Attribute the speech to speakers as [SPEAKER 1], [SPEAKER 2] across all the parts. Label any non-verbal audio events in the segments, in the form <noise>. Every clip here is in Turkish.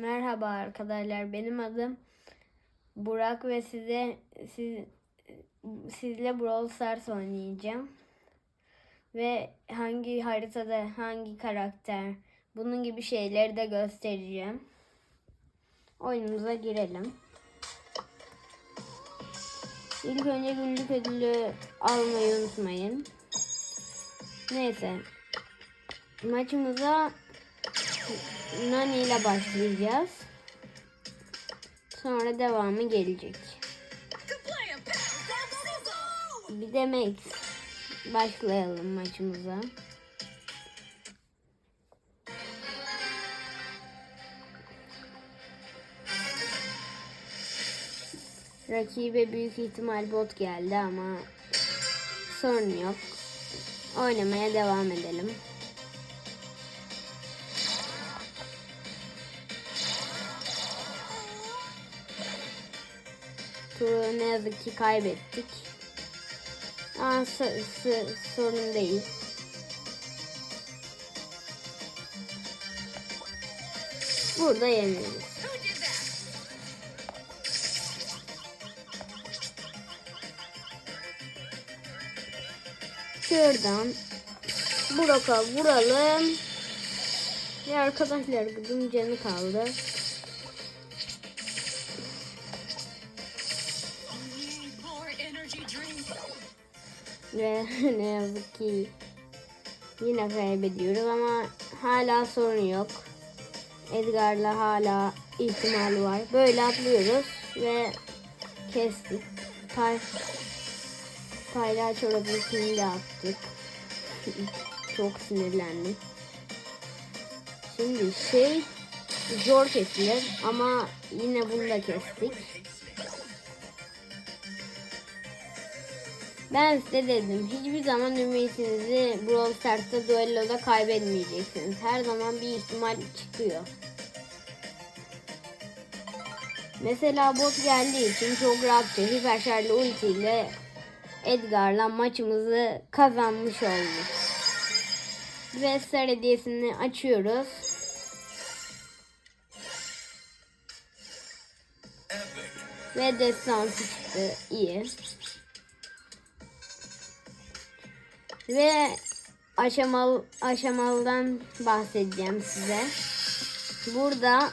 [SPEAKER 1] Merhaba arkadaşlar. Benim adım Burak ve size siz, sizle Brawl Stars oynayacağım. Ve hangi haritada hangi karakter bunun gibi şeyleri de göstereceğim. Oyunumuza girelim. İlk önce günlük ödülü almayı unutmayın. Neyse. Maçımıza Nani ile başlayacağız. Sonra devamı gelecek. Bir de Max. Başlayalım maçımıza. Rakibe büyük ihtimal bot geldi ama sorun yok. Oynamaya devam edelim. Turu ne yazık ki kaybettik. So- sorun değil. Burada yeneriz. Şuradan Burak'a vuralım. Ve arkadaşlar gıdım canı kaldı. Ve <laughs> ne yazık ki yine kaybediyoruz ama hala sorun yok. Edgar'la hala ihtimal var. Böyle atlıyoruz ve kestik. Pay, paylaş çorabını de attık. <laughs> Çok sinirlendim. Şimdi şey zor kesilir ama yine bunu da kestik. Ben size dedim hiçbir zaman ümidinizi Brawl Stars'ta duelloda kaybetmeyeceksiniz. Her zaman bir ihtimal çıkıyor. Mesela bot geldiği için çok rahatça hiperşarjlı ultiyle Edgar'la maçımızı kazanmış olduk. Ve star hediyesini açıyoruz. Ve destansı çıktı. İyi. Ve aşamalı aşamalıdan bahsedeceğim size. Burada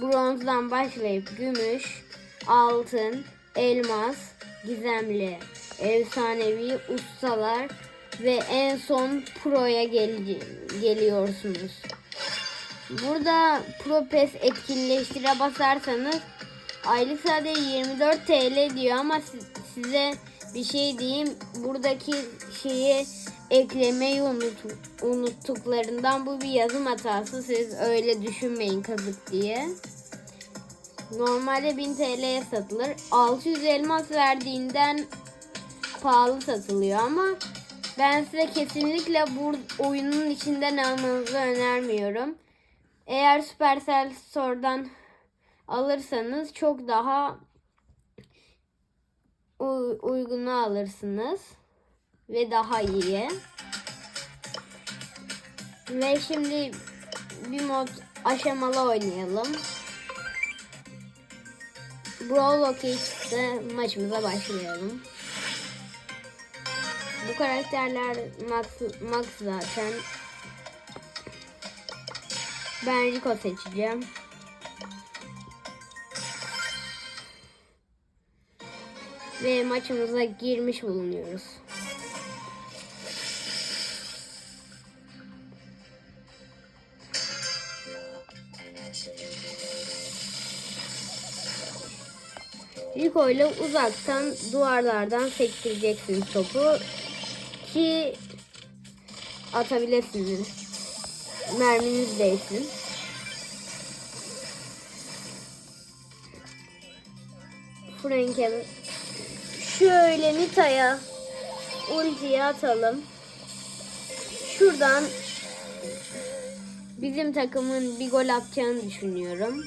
[SPEAKER 1] bronzdan başlayıp gümüş, altın, elmas, gizemli, efsanevi ustalar ve en son pro'ya gel- geliyorsunuz. Burada Pro Pass etkinleştire basarsanız aylık sadece 24 TL diyor ama si- size bir şey diyeyim. Buradaki şeyi eklemeyi unut- unuttuklarından bu bir yazım hatası. Siz öyle düşünmeyin kazık diye. Normalde 1000 TL'ye satılır. 600 elmas verdiğinden pahalı satılıyor ama ben size kesinlikle bu oyunun içinden almanızı önermiyorum. Eğer Supercell Store'dan alırsanız çok daha uygunu alırsınız ve daha iyi. Ve şimdi bir mod aşamalı oynayalım. Brawl OK çıktı. Maçımıza başlayalım. Bu karakterler Max, Max zaten. Ben Rico seçeceğim. Ve maçımıza girmiş bulunuyoruz. İle uzaktan duvarlardan sektireceksiniz topu ki atabilirsiniz. Merminiz değsin. Frank'e şöyle Nita'ya ultiyi atalım. Şuradan bizim takımın bir gol atacağını düşünüyorum.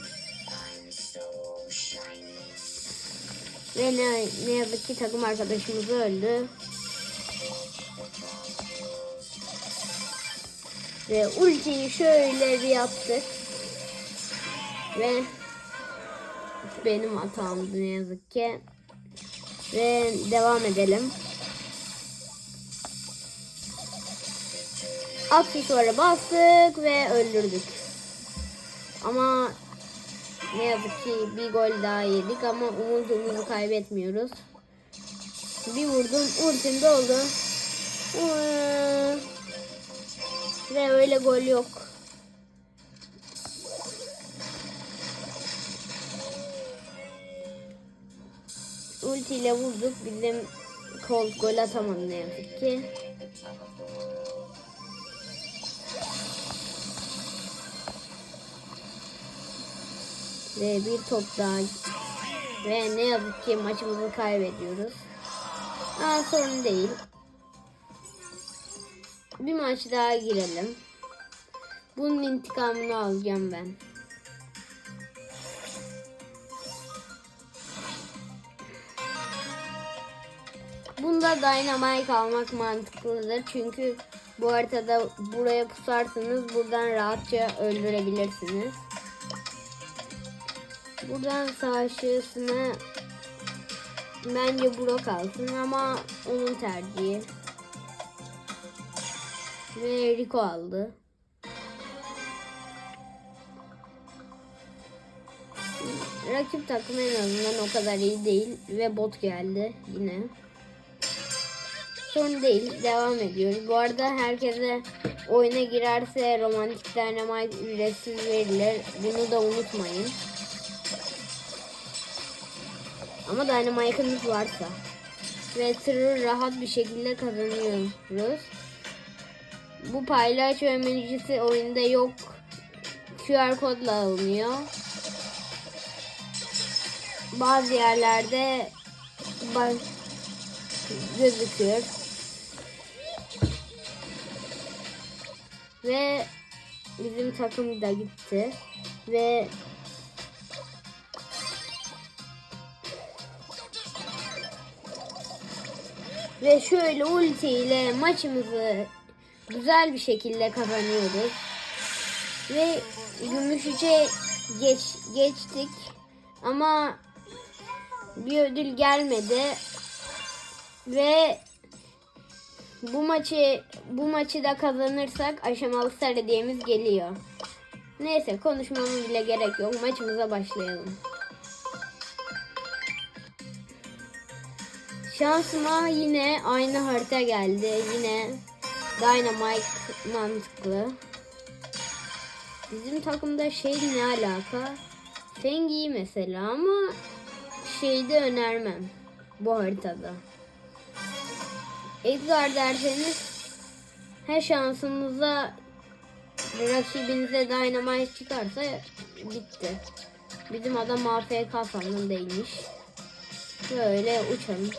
[SPEAKER 1] Ve ne, ne yazık ki takım arkadaşımız öldü. Ve ultiyi şöyle bir yaptık. Ve benim hatamdı ne yazık ki. Ve devam edelim. Aksesuara bastık ve öldürdük. Ama ne yazık ki bir gol daha yedik ama umudumuzu kaybetmiyoruz. Bir vurdum ultim doldu. Ve öyle gol yok. Ultiyle vurduk. Bizim Colt gol atamadı ne yazık ki. Ve bir top daha. Ve ne yazık ki maçımızı kaybediyoruz. Aa, sorun değil. Bir maç daha girelim. Bunun intikamını alacağım ben. Bunda Dynamite almak mantıklıdır. Çünkü bu haritada buraya pusarsanız buradan rahatça öldürebilirsiniz. Buradan savaşçısına bence Brock alsın ama onun tercihi. Ve Rico aldı. Rakip takım en azından o kadar iyi değil ve bot geldi yine. Sorun değil. Devam ediyoruz. Bu arada herkese oyuna girerse romantik dynamite ücretsiz verilir. Bunu da unutmayın. Ama dynamite'ımız varsa. Ve tırı rahat bir şekilde kazanıyoruz. Bu paylaş öğrencisi oyunda yok. QR kodla alınıyor. Bazı yerlerde ba- gözüküyor. Ve bizim takım da gitti. Ve Ve şöyle ulti ile maçımızı güzel bir şekilde kazanıyoruz. Ve gümüş geç, geçtik. Ama bir ödül gelmedi. Ve bu maçı bu maçı da kazanırsak aşamalı hediyemiz geliyor. Neyse konuşmama bile gerek yok. Maçımıza başlayalım. Şansıma yine aynı harita geldi. Yine Dynamite mantıklı. Bizim takımda şey ne alaka? Feng iyi mesela ama şeyde önermem bu haritada. Edgar derseniz her şansınıza rakibinize Dynamite çıkarsa bitti. Bizim adam AFK sandım değilmiş. Böyle uçalım.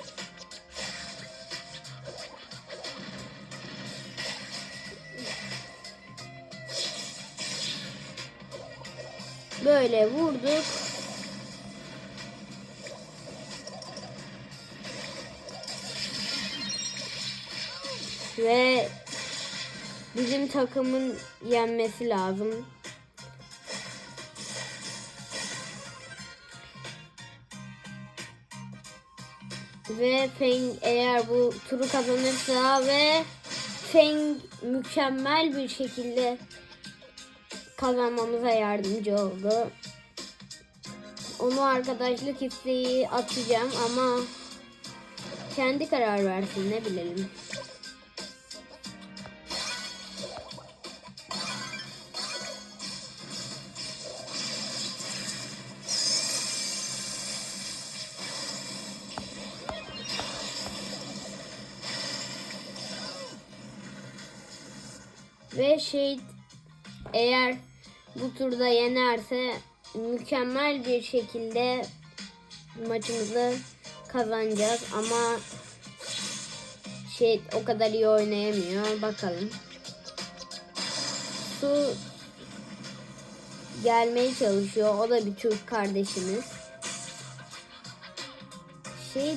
[SPEAKER 1] Böyle vurduk. Ve bizim takımın yenmesi lazım. Ve Feng eğer bu turu kazanırsa ve Feng mükemmel bir şekilde kazanmamıza yardımcı oldu. Onu arkadaşlık isteği atacağım ama kendi karar versin ne bilelim. Ve şey eğer bu turda yenerse mükemmel bir şekilde maçımızı kazanacağız ama şey o kadar iyi oynayamıyor. Bakalım. Su gelmeye çalışıyor. O da bir Türk kardeşimiz. Şey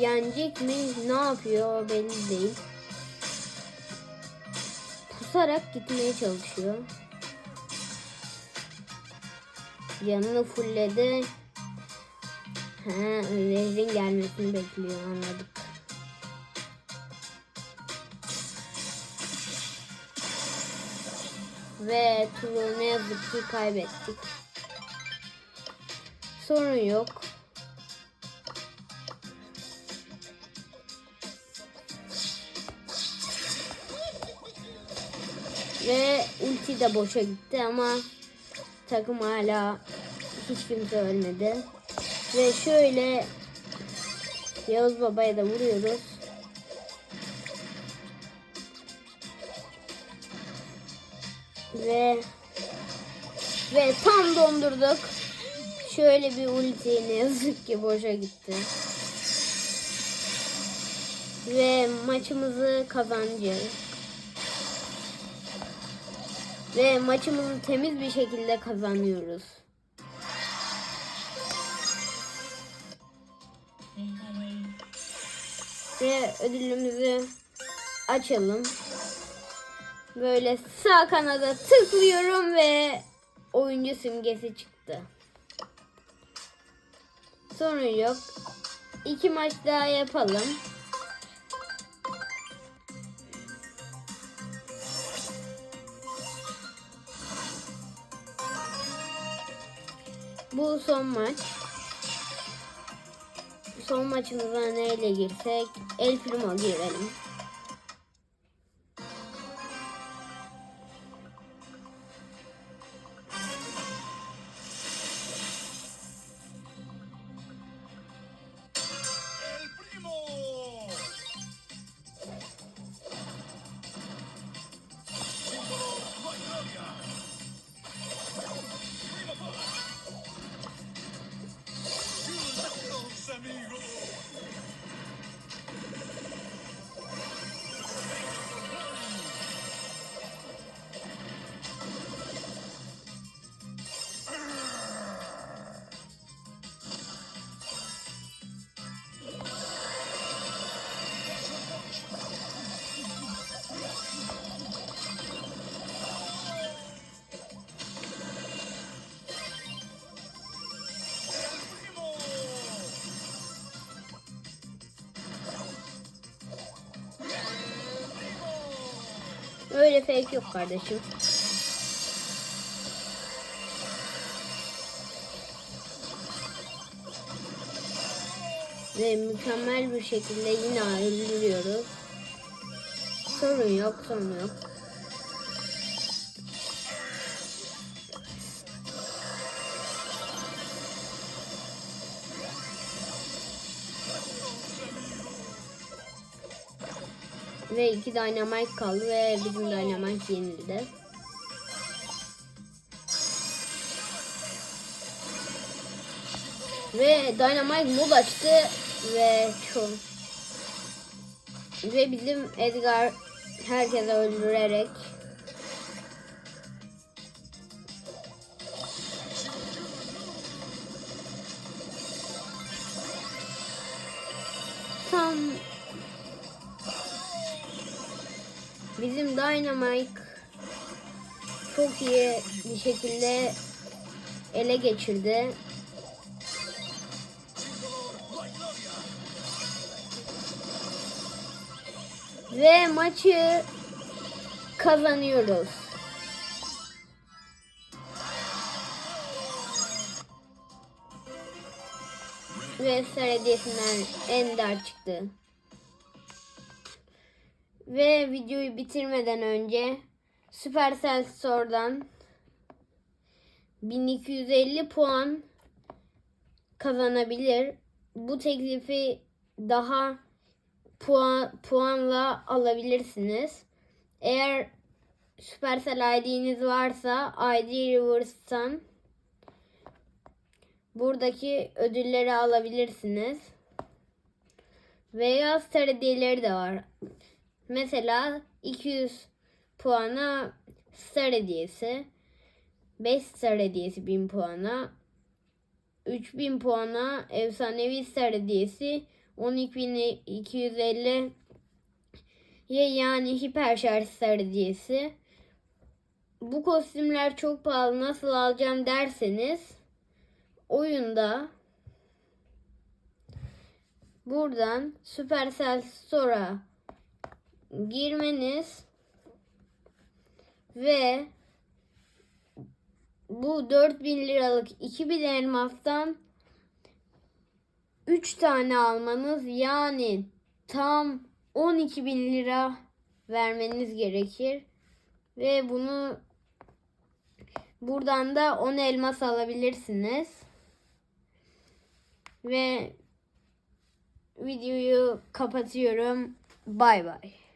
[SPEAKER 1] yenecek mi? Ne yapıyor? Belli değil. Pusarak gitmeye çalışıyor. Canını fulledi. Ha, zehrin gelmesini bekliyor anladık. Ve turu ne yazık ki kaybettik. Sorun yok. Ve ulti de boşa gitti ama takım hala hiç kimse ölmedi. Ve şöyle Yavuz Baba'ya da vuruyoruz. Ve ve tam dondurduk. Şöyle bir ulti ne yazık ki boşa gitti. Ve maçımızı kazanacağız. Ve maçımızı temiz bir şekilde kazanıyoruz. Ve ödülümüzü açalım. Böyle sağ kanada tıklıyorum ve oyuncu simgesi çıktı. Sorun yok. İki maç daha yapalım. Bu son maç. Son maçımıza neyle girsek? El Primo girelim. Fake yok kardeşim. Ve mükemmel bir şekilde yine öldürüyoruz. Sorun yok, sorun yok. Ve iki dynamite kaldı ve bizim dynamite yenildi. Ve dynamite mod açtı ve çok ve bizim Edgar herkese öldürerek Dynamite çok iyi bir şekilde ele geçirdi. Ve maçı kazanıyoruz. Ve Star hediyesinden Ender çıktı. Ve videoyu bitirmeden önce Supercell Store'dan 1250 puan kazanabilir. Bu teklifi daha puan, puanla alabilirsiniz. Eğer Supercell ID'niz varsa ID Reverse'tan buradaki ödülleri alabilirsiniz. Veya hediyeleri de var. Mesela 200 puana star hediyesi, 5 star hediyesi 1000 puana, 3000 puana efsanevi star hediyesi, 12250 ye yani hiper şarj star hediyesi. Bu kostümler çok pahalı nasıl alacağım derseniz oyunda buradan Supercell Store'a girmeniz ve bu 4000 liralık 2000 elmastan 3 tane almanız yani tam 12 bin lira vermeniz gerekir. Ve bunu buradan da 10 elmas alabilirsiniz. Ve videoyu kapatıyorum. Bay bay.